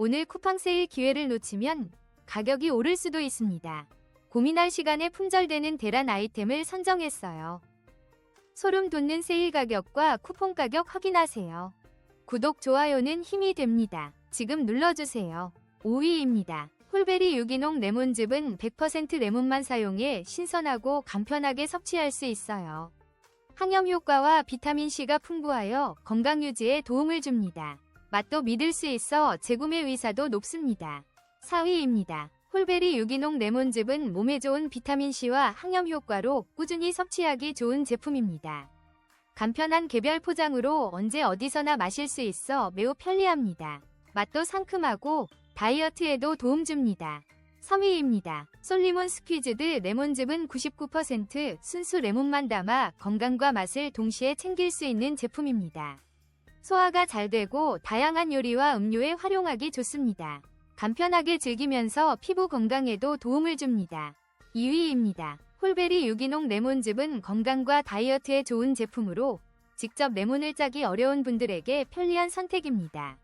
오늘 쿠팡 세일 기회를 놓치면 가격이 오를 수도 있습니다. 고민할 시간에 품절되는 대란 아이템을 선정했어요. 소름 돋는 세일 가격과 쿠폰 가격 확인하세요. 구독, 좋아요는 힘이 됩니다. 지금 눌러주세요. 5위입니다. 홀베리 유기농 레몬즙은 100% 레몬만 사용해 신선하고 간편하게 섭취할 수 있어요. 항염 효과와 비타민C가 풍부하여 건강 유지에 도움을 줍니다. 맛도 믿을 수 있어 재구매 의사도 높습니다. 4위입니다. 홀베리 유기농 레몬즙은 몸에 좋은 비타민C와 항염 효과로 꾸준히 섭취하기 좋은 제품입니다. 간편한 개별 포장으로 언제 어디서나 마실 수 있어 매우 편리합니다. 맛도 상큼하고 다이어트에도 도움 줍니다. 3위입니다. 솔리몬 스퀴즈드 레몬즙은 99% 순수 레몬만 담아 건강과 맛을 동시에 챙길 수 있는 제품입니다. 소화가 잘 되고 다양한 요리와 음료에 활용하기 좋습니다. 간편하게 즐기면서 피부 건강에도 도움을 줍니다. 2위입니다. 홀베리 유기농 레몬즙은 건강과 다이어트에 좋은 제품으로 직접 레몬을 짜기 어려운 분들에게 편리한 선택입니다.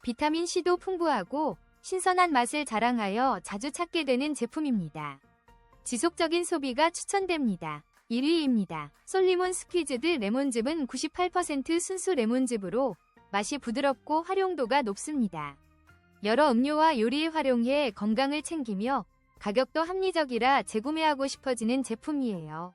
비타민C도 풍부하고 신선한 맛을 자랑하여 자주 찾게 되는 제품입니다. 지속적인 소비가 추천됩니다. 1위입니다. 솔리몬 스퀴즈드 레몬즙은 98% 순수 레몬즙으로 맛이 부드럽고 활용도가 높습니다. 여러 음료와 요리에 활용해 건강을 챙기며 가격도 합리적이라 재구매하고 싶어지는 제품이에요.